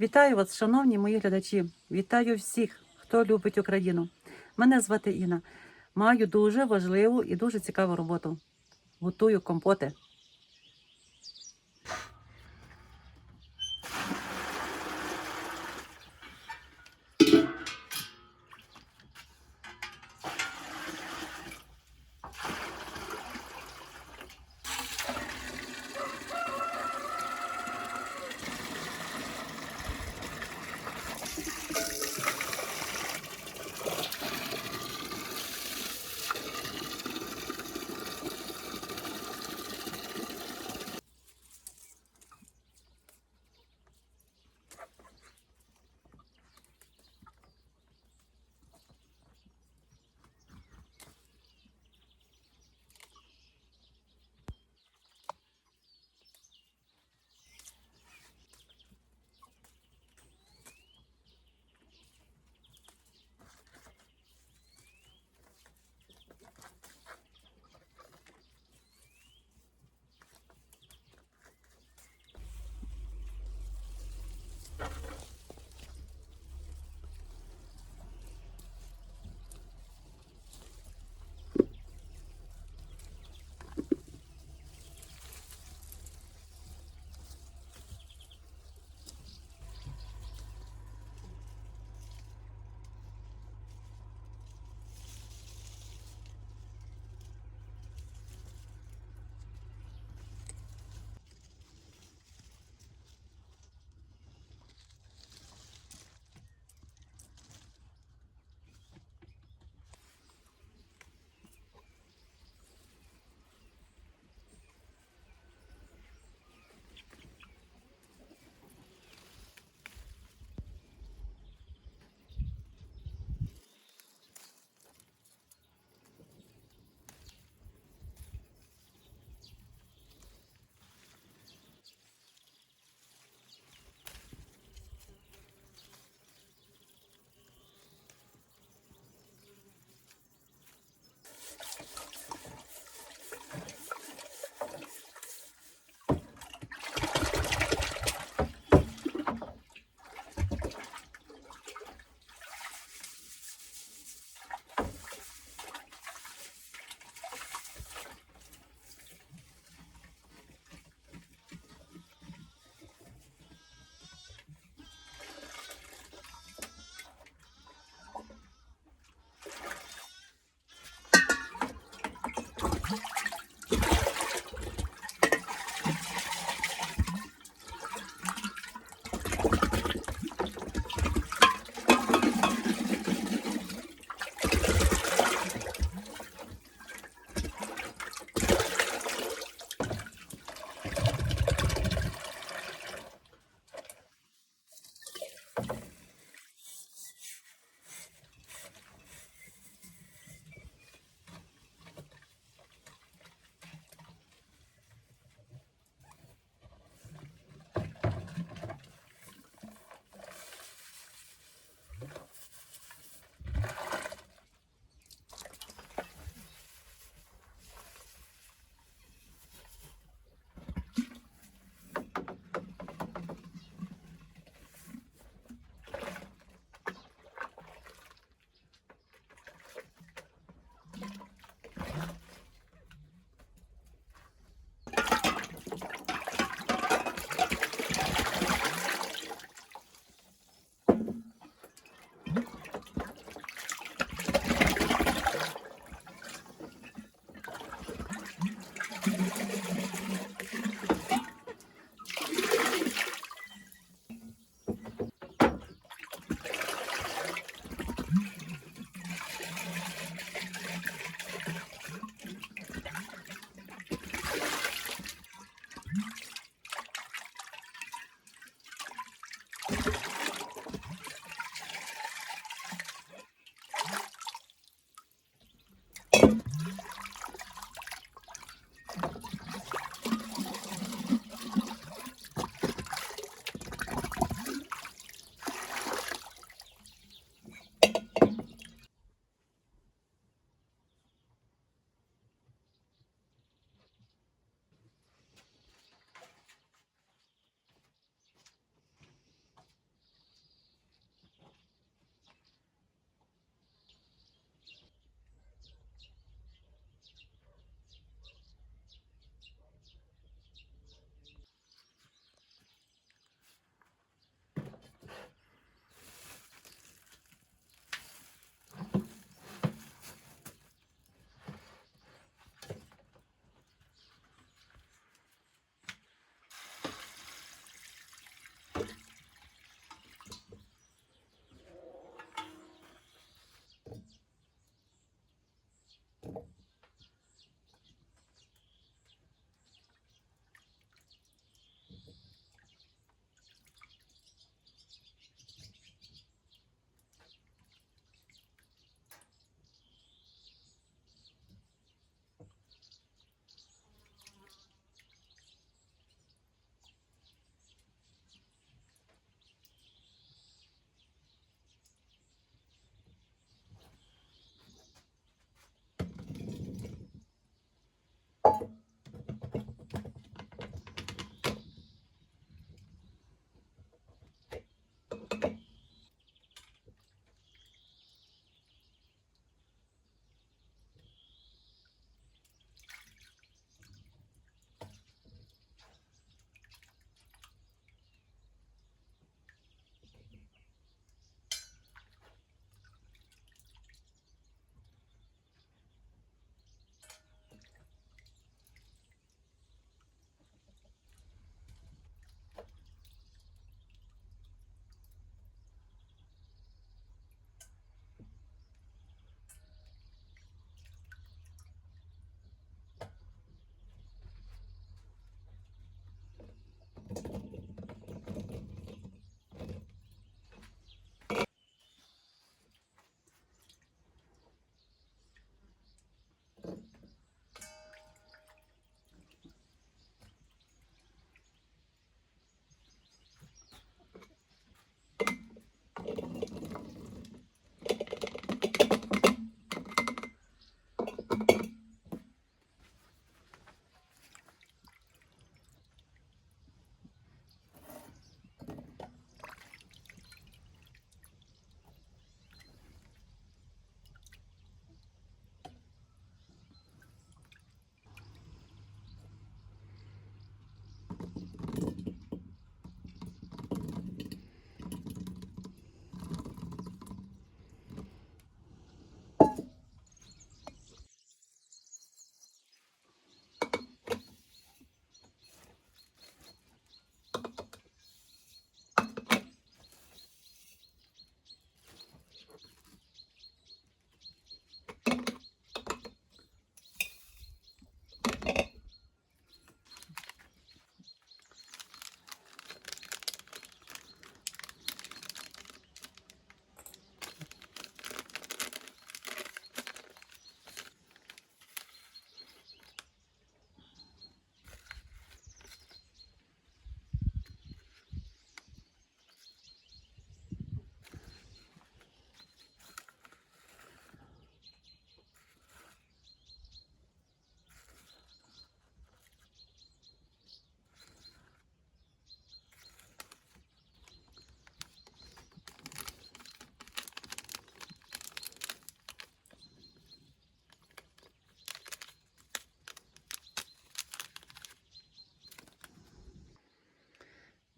Вітаю вас, шановні мої глядачі. Вітаю всіх, хто любить Україну. Мене звати Інна. Маю дуже важливу і дуже цікаву роботу. Готую компоти.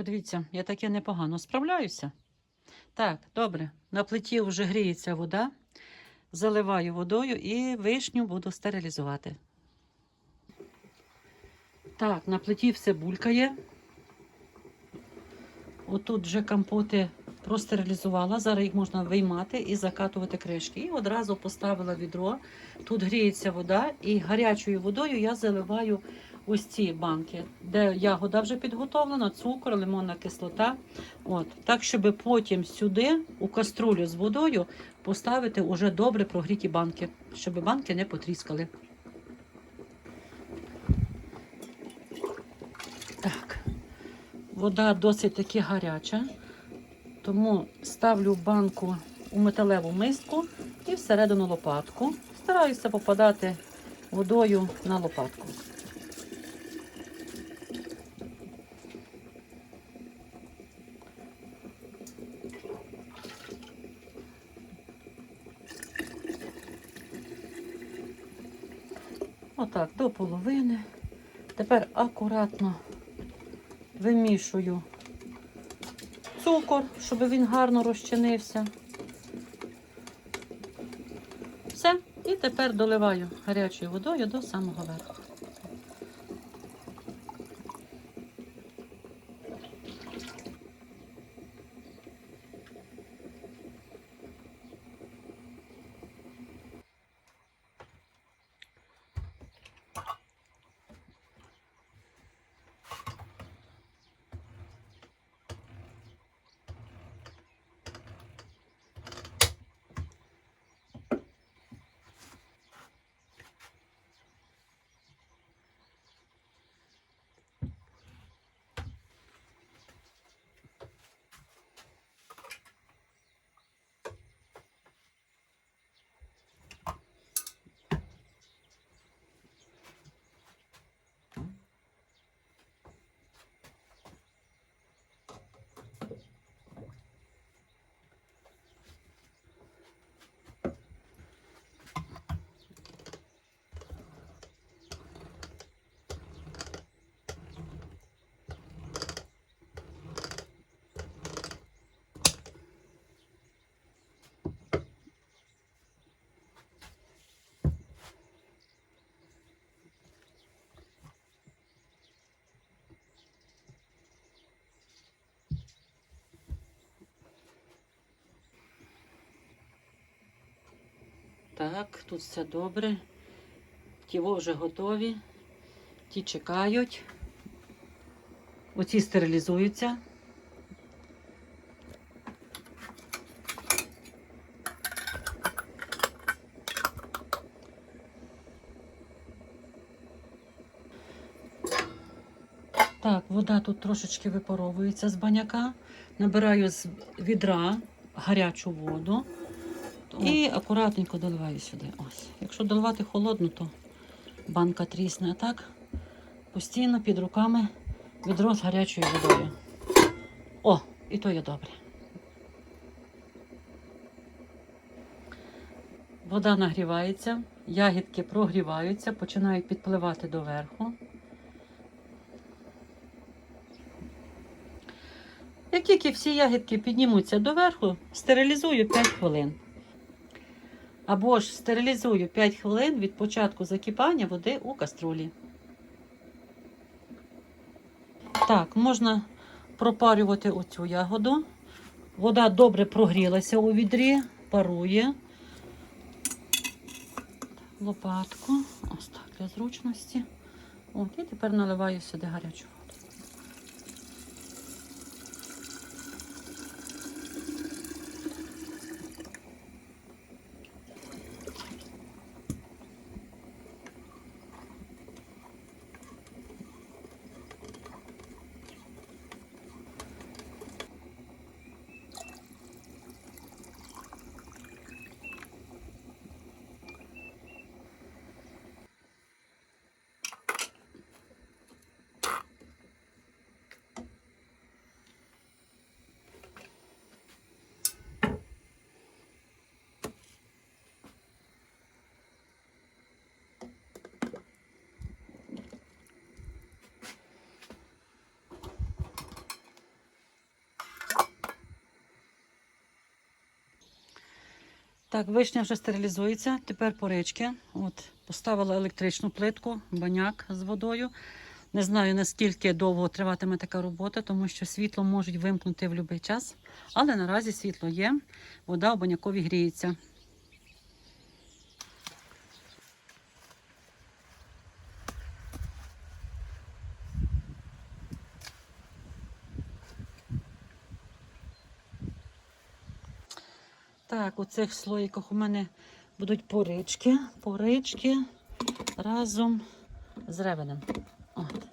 Подивіться, я таке непогано справляюся. Так, добре. На плиті вже гріється вода. Заливаю водою і вишню буду стерилізувати. Так, на плиті все булькає. Отут вже компоти простерилізувала. Зараз їх можна виймати і закатувати кришки. І одразу поставила відро. Тут гріється вода, і гарячою водою я заливаю ось ці банки, де ягода вже підготовлена, цукор, лимонна кислота. От. Так, щоб потім сюди, у каструлю з водою, поставити уже добре прогріті банки, щоб банки не потріскали. Так, вода досить таки гаряча, тому ставлю банку у металеву миску і всередину лопатку. Стараюся попадати водою на лопатку. Тепер акуратно вимішую цукор, щоб він гарно розчинився. Все. І тепер доливаю гарячою водою до самого верху. Так, тут все добре. Ті вже готові. Ті чекають. Оці стерилізуються. Так, вода тут трошечки випаровується з баняка. Набираю з відра гарячу воду. І акуратненько доливаю сюди. Ось. Якщо доливати холодну, то банка трісне. А так постійно під руками відро з гарячою водою. О, і то є добре. Вода нагрівається, ягідки прогріваються, починають підпливати доверху. Як тільки всі ягідки піднімуться доверху, стерилізую 5 хвилин. Або ж стерилізую 5 хвилин від початку закипання води у каструлі. Так, можна пропарювати оцю ягоду. Вода добре прогрілася у відрі, парує. Лопатку. Ось так для зручності. От, і тепер наливаю сюди гарячу Так, вишня вже стерилізується. Тепер порички. От, поставила електричну плитку, баняк з водою. Не знаю, наскільки довго триватиме така робота, тому що світло можуть вимкнути в будь-який час. Але наразі світло є, вода у банякові гріється. Так, у цих слоїках у мене будуть порички, порички разом з ревенем. От.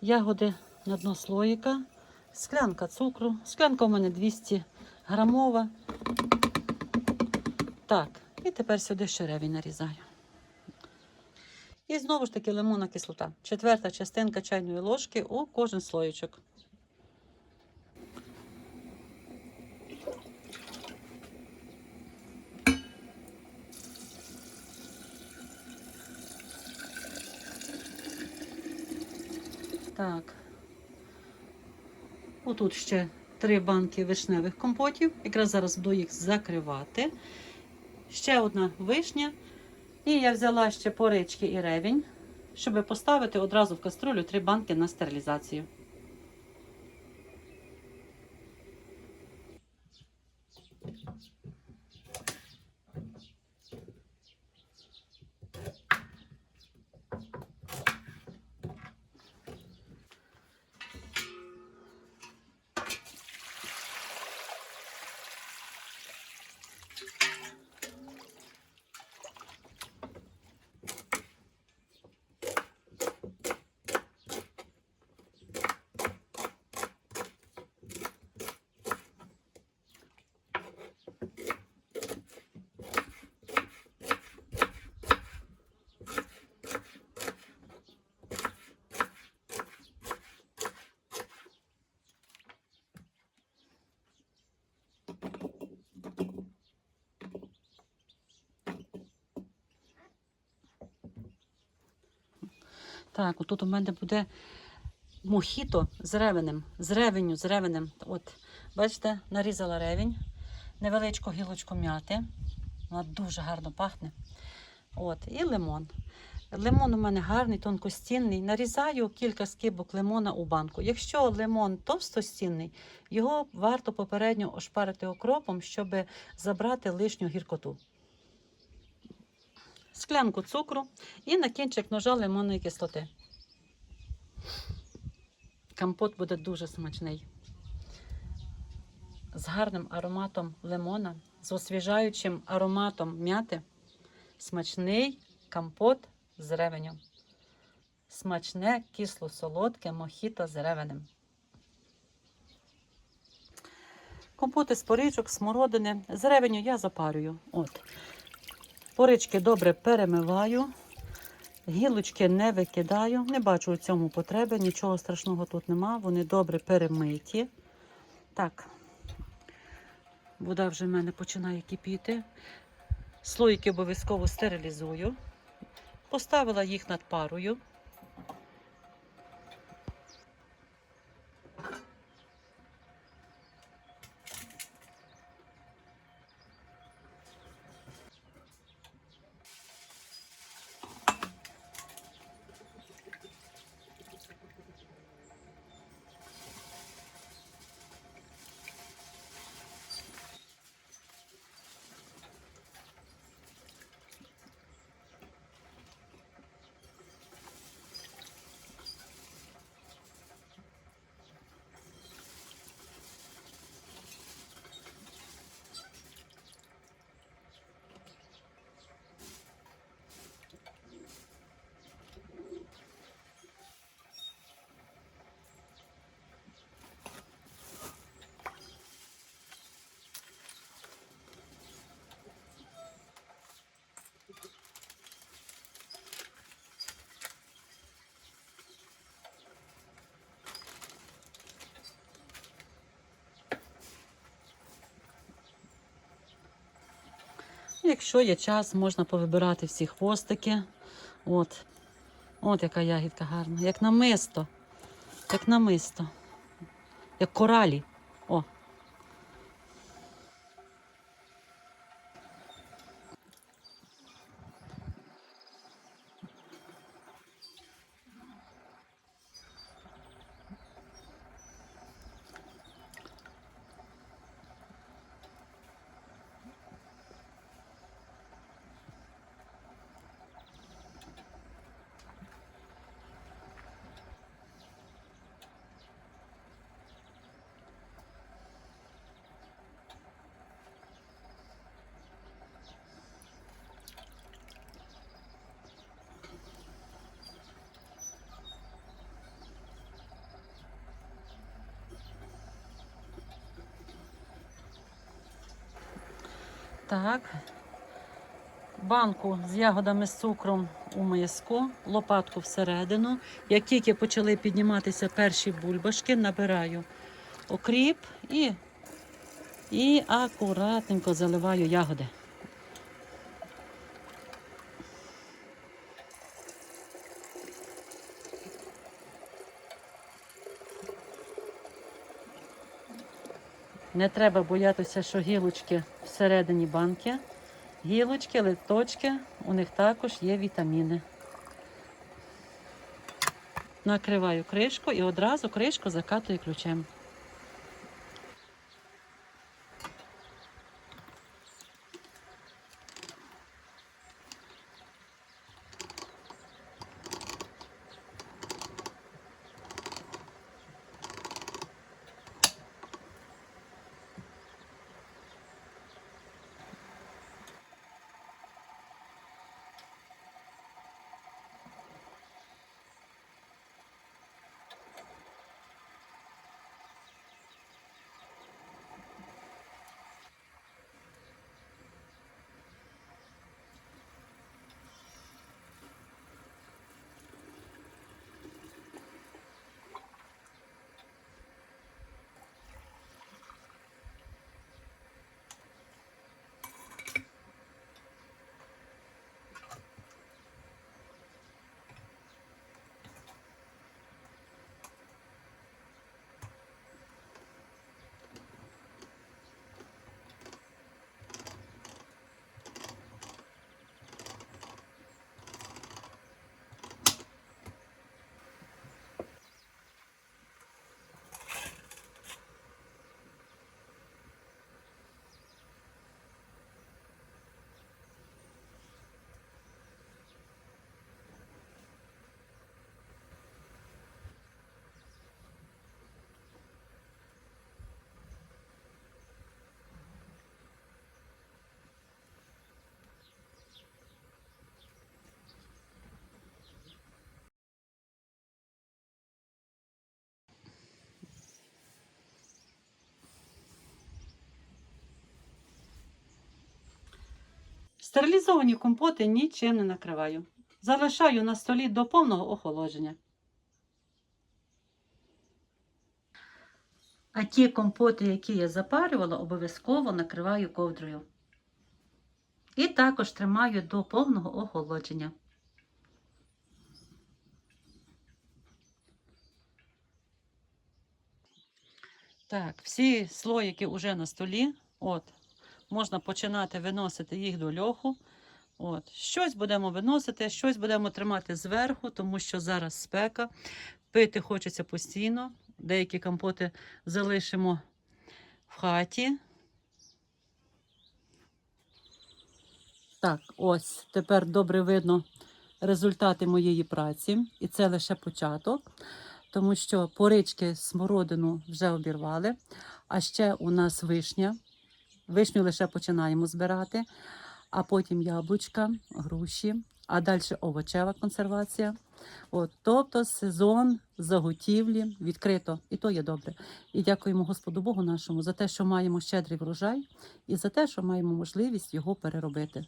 Ягоди на дно слоїка, склянка цукру. Склянка у мене 200 грамова. Так, і тепер сюди ще ревінь нарізаю. І знову ж таки лимонна кислота. Четверта частинка чайної ложки у кожен слоєчок. Так. Отут ще три банки вишневих компотів. Якраз зараз буду їх закривати. Ще одна вишня. І я взяла ще порички і ревінь, щоб поставити одразу в каструлю три банки на стерилізацію. Так, отут у мене буде мохіто з ревенем, з ревеню, з ревенем. От, бачите, нарізала ревень, невеличку гілочку м'яти. Вона дуже гарно пахне. От, і лимон. Лимон у мене гарний, тонкостінний. Нарізаю кілька скибок лимона у банку. Якщо лимон товстостінний, його варто попередньо ошпарити окропом, щоб забрати лишню гіркоту. Склянку цукру і на кінчик ножа лимонної кислоти. Компот буде дуже смачний. З гарним ароматом лимона, з освіжаючим ароматом м'яти. Смачний компот з ревенем. Смачне кисло-солодке мохіто з ревенем. Компоти з порічок, смородини. З ревеню я запарюю. От. Порички добре перемиваю. Гілочки не викидаю. Не бачу у цьому потреби, нічого страшного тут нема. Вони добре перемиті. Так, вода вже в мене починає кипіти. Слоїки обов'язково стерилізую. Поставила їх над парою. Якщо є час, можна повибирати всі хвостики. От. От яка ягідка гарна. Як намисто. Як намисто. Як коралі. О. Так. Банку з ягодами з цукром у миску, лопатку всередину. Як тільки почали підніматися перші бульбашки, набираю окріп і, і акуратненько заливаю ягоди. Не треба боятися, що гілочки всередині банки. Гілочки, листочки, у них також є вітаміни. Накриваю кришку і одразу кришку закатую ключем. Стерилізовані компоти нічим не накриваю. Залишаю на столі до повного охолодження. А ті компоти, які я запарювала, обов'язково накриваю ковдрою. І також тримаю до повного охолодження. Так, всі слоїки вже на столі. От, можна починати виносити їх до льоху. От, щось будемо виносити, щось будемо тримати зверху, тому що зараз спека. Пити хочеться постійно. Деякі компоти залишимо в хаті. Так, ось тепер добре видно результати моєї праці. І це лише початок, тому що порички смородину вже обірвали. А ще у нас вишня. Вишню лише починаємо збирати, а потім яблучка, груші, а далі овочева консервація. От, тобто сезон заготівлі відкрито, і то є добре. І дякуємо Господу Богу нашому за те, що маємо щедрий врожай, і за те, що маємо можливість його переробити.